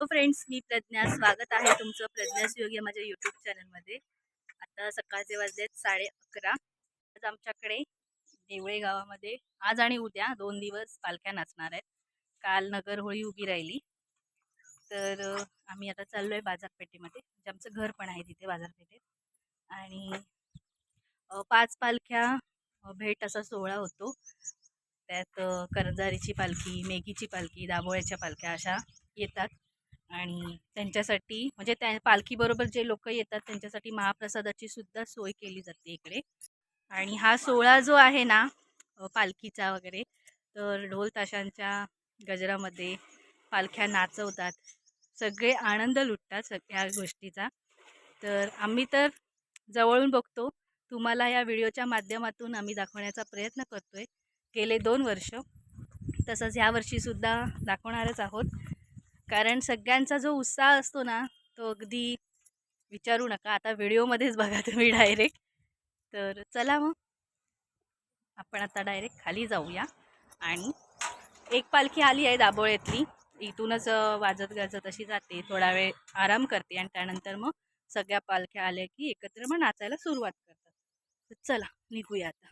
Hello friends मी प्रज्ञा. स्वागत आहे तुमचं प्रज्ञास योग माझ्या यूट्यूब चॅनलमध्ये. आता सकाळचे वाजलेत साडे अकरा आज आमच्याकडे देवळे गावामध्ये आज आणि उद्या दोन दिवस पालख्या नाचणार आहेत. काल नगर होळी उभी राहिली. तर आम्ही आता चाललो आहे बाजारपेठेमध्ये म्हणजे आमचं घर पण आहे तिथे बाजारपेठेत. आणि पाच पालख्या भेट असा सोहळा होतो. त्यात कर्जारीची करंजारीची पालखी मेघीची पालखी दाभोळ्याच्या पालख्या अशा येतात. आणि त्यांच्यासाठी म्हणजे त्या पालखीबरोबर जे लोक येतात त्यांच्यासाठी महाप्रसादाची सुद्धा सोय केली जाते इकडे. आणि हा सोहळा जो आहे ना पालखीचा वगैरे तर ढोल ताशांच्या गजरामध्ये पालख्या नाचवतात. सगळे आनंद लुटतात सगळ्या गोष्टीचा. तर आम्ही तर जवळून बघतो. तुम्हाला या व्हिडिओच्या माध्यमातून आम्ही दाखवण्याचा प्रयत्न करतोय. गेले दोन वर्ष. तसंच ह्या वर्षीसुद्धा दाखवणारच आहोत. कारण सगळ्यांचा जो उत्साह असतो ना तो अगदी विचारू नका. आता व्हिडिओमध्येच बघा तुम्ही डायरेक्ट. तर चला मग. आपण आता डायरेक्ट खाली जाऊया. आणि एक पालखी आली आहे दाबोळ्यातली इथूनच वाजत गाजत अशी जाते. थोडा वेळ आराम करते आणि त्यानंतर मग सगळ्या पालख्या आल्या की एकत्र मग नाचायला सुरुवात करतात. तर चला निघूया आता.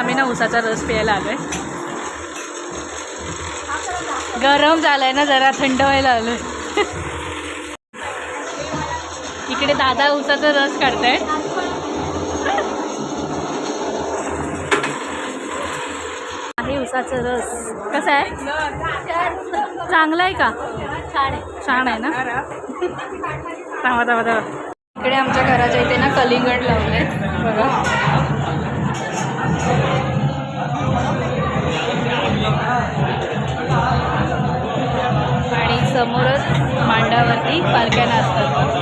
आम्ही ना उसाचा रस प्यायला आलो आहे गरम झालाय ना जरा थंड व्हायला आलोय. इकडे दादा उसाचा रस काढत आहे उसाचा रस. कसा आहे? चांगला आहे का? छान आहे छान आहे ना? थांबा थांबा थांबा. इकडे आमच्या घराच्या इथे ना कलिंगड लावले बघा. आणि समोरच मांडावरती पालख्या नाचतात.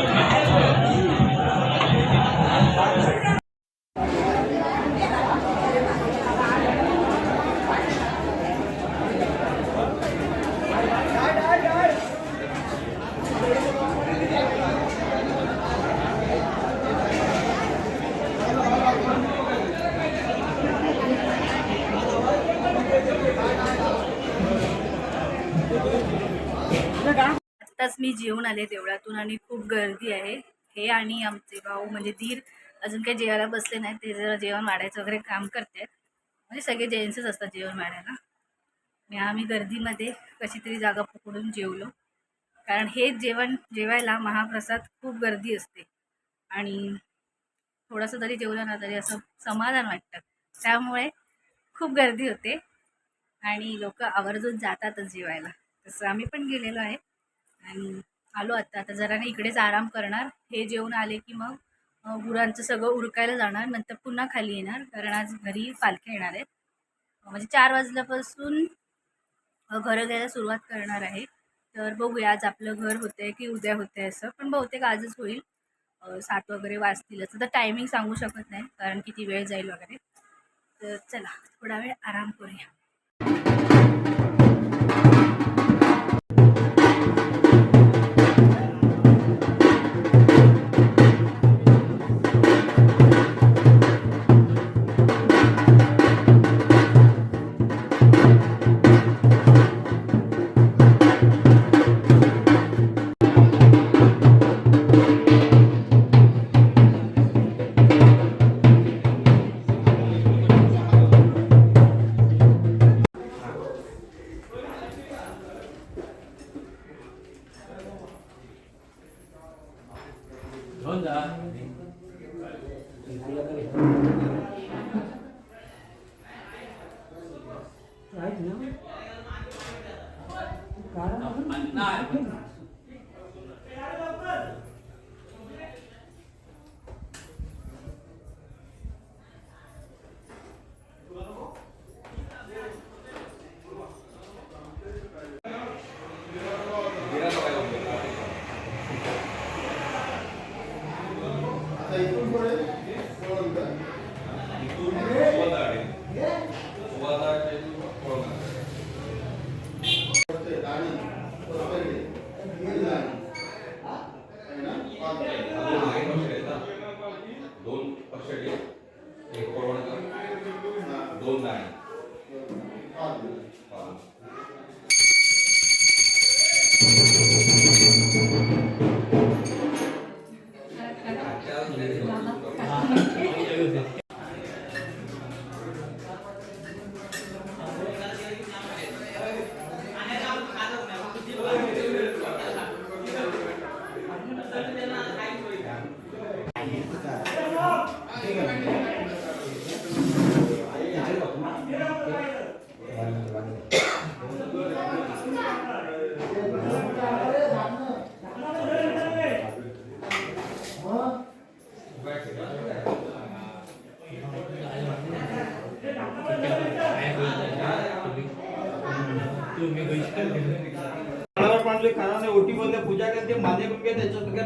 मी जेवून आले देवळातून आणि खूप गर्दी आहे. हे आणि आमचे भाऊ म्हणजे धीर अजून काही जेवायला बसले नाहीत ते जरा जेवण वाढायचं वगैरे काम करतात. म्हणजे सगळे जेंट्सच असतात जेवण वाढायला. आणि आम्ही गर्दीमध्ये कशी तरी जागा पकडून जेवलो. कारण हे जेवण जेवायला महाप्रसाद खूप गर्दी असते. आणि थोडंसं जरी जेवलं ना तरी असं समाधान वाटतं. त्यामुळे खूप गर्दी होते. आणि लोक आवर्जून जातातच जेवायला. तसं आम्ही पण गेलेलो आहे. आणि आलो आत्ता आता जरा नाही इकडेच आराम करणार. हे जेवण आले की मग गुरांचं सगळं उरकायला जाणार. नंतर पुन्हा खाली येणार. कारण आज घरी पालख्या येणार आहेत. म्हणजे चार वाजल्यापासून घरं घ्यायला सुरुवात करणार आहे. तर बघूया आज आपलं घर होतंय की उद्या होतंय असं. पण बहुतेक आजच होईल. सात वगैरे वाजतील असं. तर टायमिंग सांगू शकत नाही. कारण किती वेळ जाईल वगैरे. तर चला थोडा वेळ आराम करूया. दोन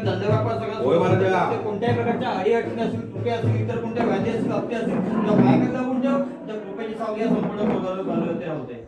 सगळ्या धंदेवापास होय महाराजा. सगळं कोणत्याही प्रकारच्या अडीअडचणी असतील चुके असतील इतर कोणत्या व्याधी असतील हप्ते असतील त्या बाहेर लागून ठेव त्या कृपेची सावली या संपूर्ण पगार घालवते राहते